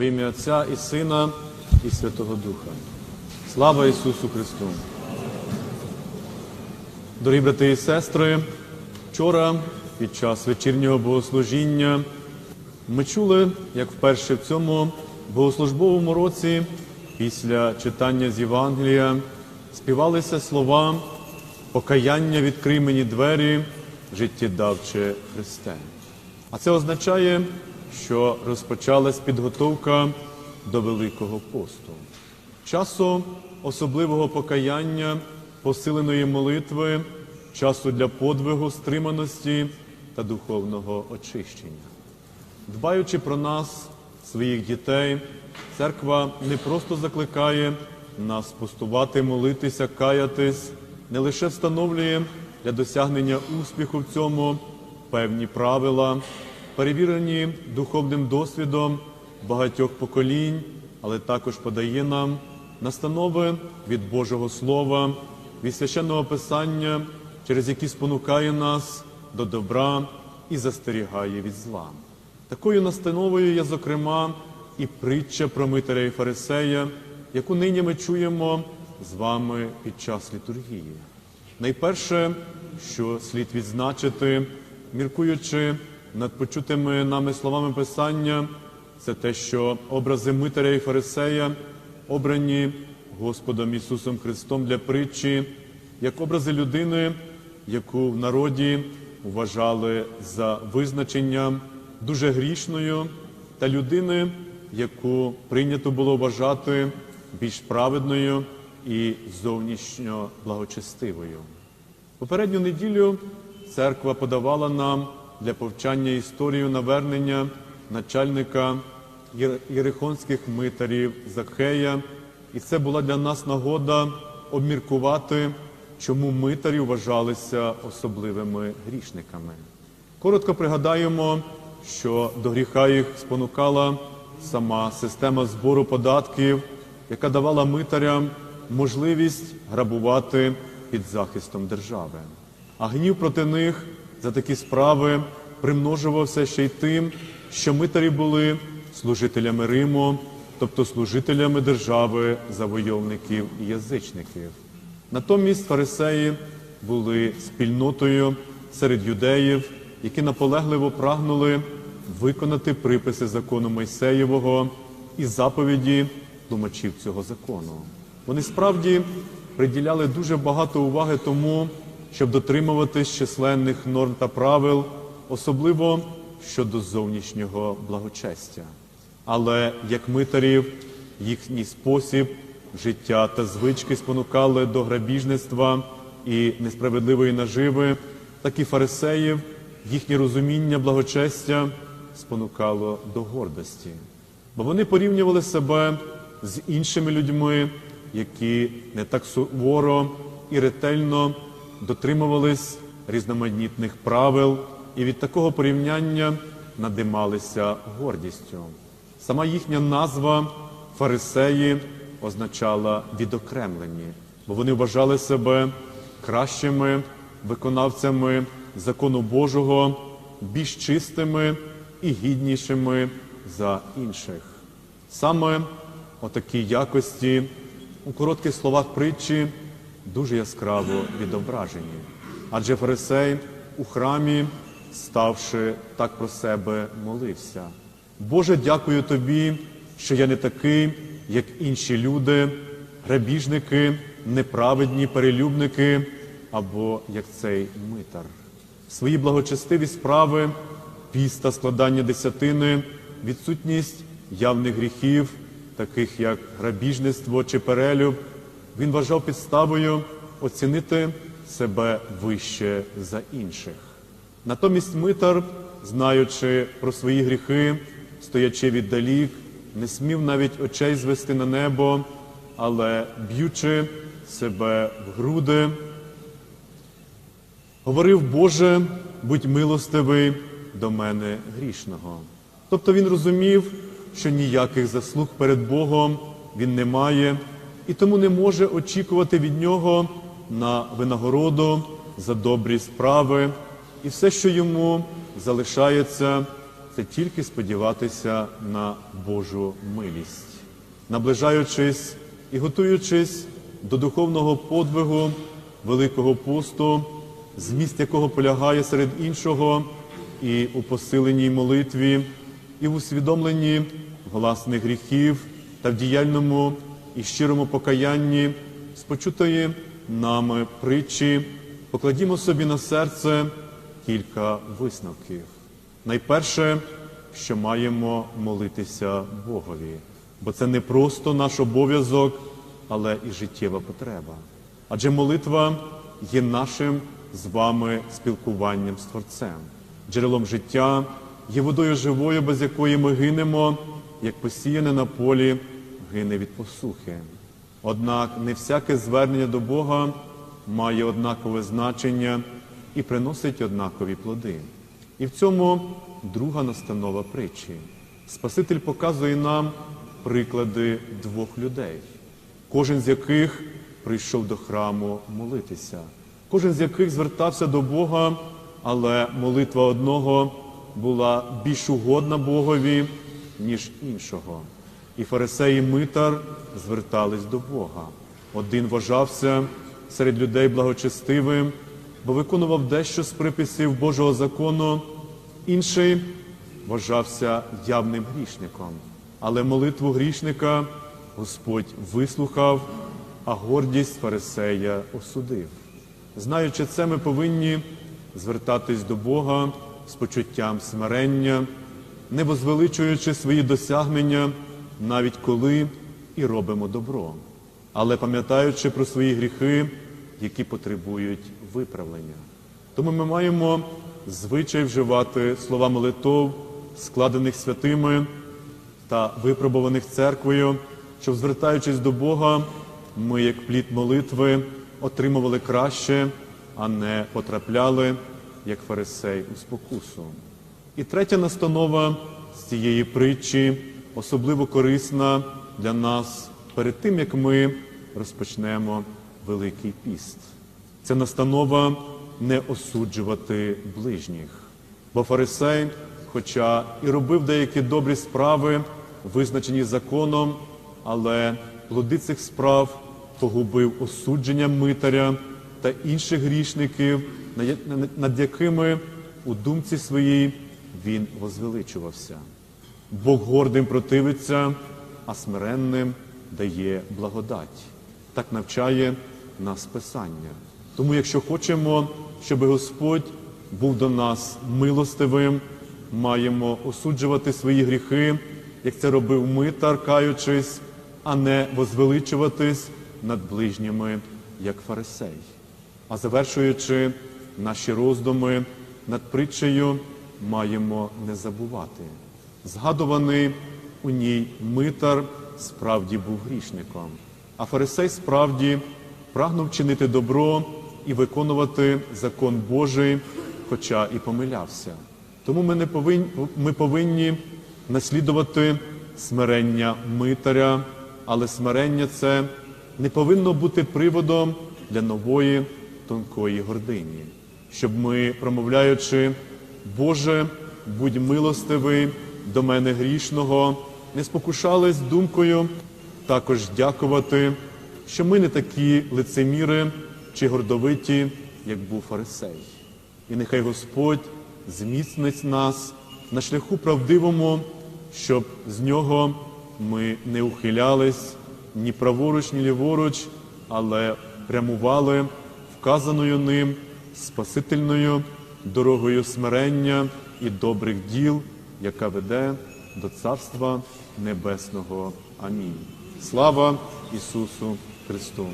В ім'я Отця і Сина, і Святого Духа. Слава Ісусу Христу! Дорогі брати і сестри, вчора під час вечірнього богослужіння ми чули, як вперше в цьому богослужбовому році, після читання з Євангелія, співалися слова покаяння відкрий мені двері, життєдавче Христе. А це означає, що розпочалась підготовка до Великого посту. Часу особливого покаяння, посиленої молитви, часу для подвигу, стриманості та духовного очищення. Дбаючи про нас, своїх дітей, церква не просто закликає нас постувати, молитися, каятись, не лише встановлює для досягнення успіху в цьому певні правила, перевірені духовним досвідом багатьох поколінь, але також подає нам настанови від Божого Слова, від священного Писання, через які спонукає нас до добра і застерігає від зла. Такою настановою є, зокрема, і притча про Митаря і Фарисея, яку нині ми чуємо з вами під час літургії. Найперше, що слід відзначити, міркуючи над почутими нами словами Писання, це те, що образи Митаря і Фарисея обрані Господом Ісусом Христом для притчі, як образи людини, яку в народі вважали за визначенням дуже грішною, та людини, яку прийнято було вважати більш праведною і зовнішньо благочестивою. Попередню неділю церква подавала нам для повчання історію навернення начальника єрихонських митарів Закхея, і це була для нас нагода обміркувати, чому митарі вважалися особливими грішниками. Коротко пригадаємо, що до гріха їх спонукала сама система збору податків, яка давала митарям можливість грабувати під захистом держави. А гнів проти них за такі справи примножувався ще й тим, що митарі були служителями Риму, тобто служителями держави завойовників і язичників. Натомість фарисеї були спільнотою серед юдеїв, які наполегливо прагнули виконати приписи закону Мойсеєвого і заповіді тлумачів цього закону. Вони справді приділяли дуже багато уваги тому, щоб дотримуватись численних норм та правил, особливо щодо зовнішнього благочестя. Але як митарів, їхній спосіб життя та звички спонукали до грабіжництва і несправедливої наживи, так і фарисеїв, їхнє розуміння благочестя спонукало до гордості. Бо вони порівнювали себе з іншими людьми, які не так суворо і ретельно дотримувались різноманітних правил, і від такого порівняння надималися гордістю. Сама їхня назва фарисеї означала відокремлені, бо вони вважали себе кращими виконавцями закону Божого, більш чистими і гіднішими за інших. Саме отакі якості у коротких словах притчі дуже яскраво відображені. Адже фарисей у храмі, ставши так про себе, молився. Боже, дякую тобі, що я не такий, як інші люди, грабіжники, неправедні перелюбники або як цей митар. Свої благочестиві справи, піст та складання десятини, відсутність явних гріхів, таких як грабіжництво чи перелюб, він вважав підставою оцінити себе вище за інших. Натомість митар, знаючи про свої гріхи, стоячи віддалік, не смів навіть очей звести на небо, але б'ючи себе в груди, говорив, Боже, будь милостивий до мене грішного. Тобто він розумів, що ніяких заслуг перед Богом він не має, і тому не може очікувати від нього на винагороду за добрі справи, і все, що йому залишається, це тільки сподіватися на Божу милість, наближаючись і готуючись до духовного подвигу Великого посту, зміст якого полягає серед іншого і у посиленій молитві, і в усвідомленні власних гріхів та в діяльному і щирому покаянні з почутої нами притчі, покладімо собі на серце кілька висновків. Найперше, що маємо молитися Богові, бо це не просто наш обов'язок, але і життєва потреба. Адже молитва є нашим з вами спілкуванням з Творцем, джерелом життя, є водою живою, без якої ми гинемо, як посіяне на полі гине від посухи. Однак не всяке звернення до Бога має однакове значення і приносить однакові плоди. І в цьому друга настанова притчі. Спаситель показує нам приклади двох людей, кожен з яких прийшов до храму молитися, кожен з яких звертався до Бога, але молитва одного була більш угодна Богові, ніж іншого. І фарисей і митар звертались до Бога. Один вважався серед людей благочестивим, бо виконував дещо з приписів Божого закону, інший вважався явним грішником. Але молитву грішника Господь вислухав, а гордість фарисея осудив. Знаючи це, ми повинні звертатись до Бога з почуттям смирення, не возвеличуючи свої досягнення, навіть коли і робимо добро, але пам'ятаючи про свої гріхи, які потребують виправлення. Тому ми маємо звичай вживати слова молитов, складених святими та випробуваних церквою, щоб, звертаючись до Бога, ми, як плід молитви, отримували краще, а не потрапляли, як фарисей у спокусу. І третя настанова з цієї притчі особливо корисна для нас перед тим, як ми розпочнемо Великий піст. Це настанова не осуджувати ближніх. Бо фарисей, хоча і робив деякі добрі справи, визначені законом, але плоди цих справ погубив осудженням митаря та інших грішників, над якими у думці своїй він возвеличувався. Бог гордим противиться, а смиренним дає благодать. Так навчає нас Писання. Тому, якщо хочемо, щоб Господь був до нас милостивим, маємо осуджувати свої гріхи, як це робив митар, каючись, а не возвеличуватись над ближніми, як фарисей. А завершуючи наші роздуми над притчею, маємо не забувати. Згадуваний у ній митар справді був грішником, а фарисей справді прагнув чинити добро і виконувати закон Божий, хоча і помилявся. Тому ми, не повинні, ми повинні наслідувати смирення митаря, але смирення це не повинно бути приводом для нової тонкої гордині, щоб ми, промовляючи, Боже, будь милостивий до мене грішного, не спокушались думкою також дякувати, що ми не такі лицеміри чи гордовиті, як був фарисей. І нехай Господь зміцнить нас на шляху правдивому, щоб з нього ми не ухилялись ні праворуч, ні ліворуч, але прямували вказаною ним спасительною дорогою смирення і добрих діл, яка веде до Царства Небесного. Амінь. Слава Ісусу Христу!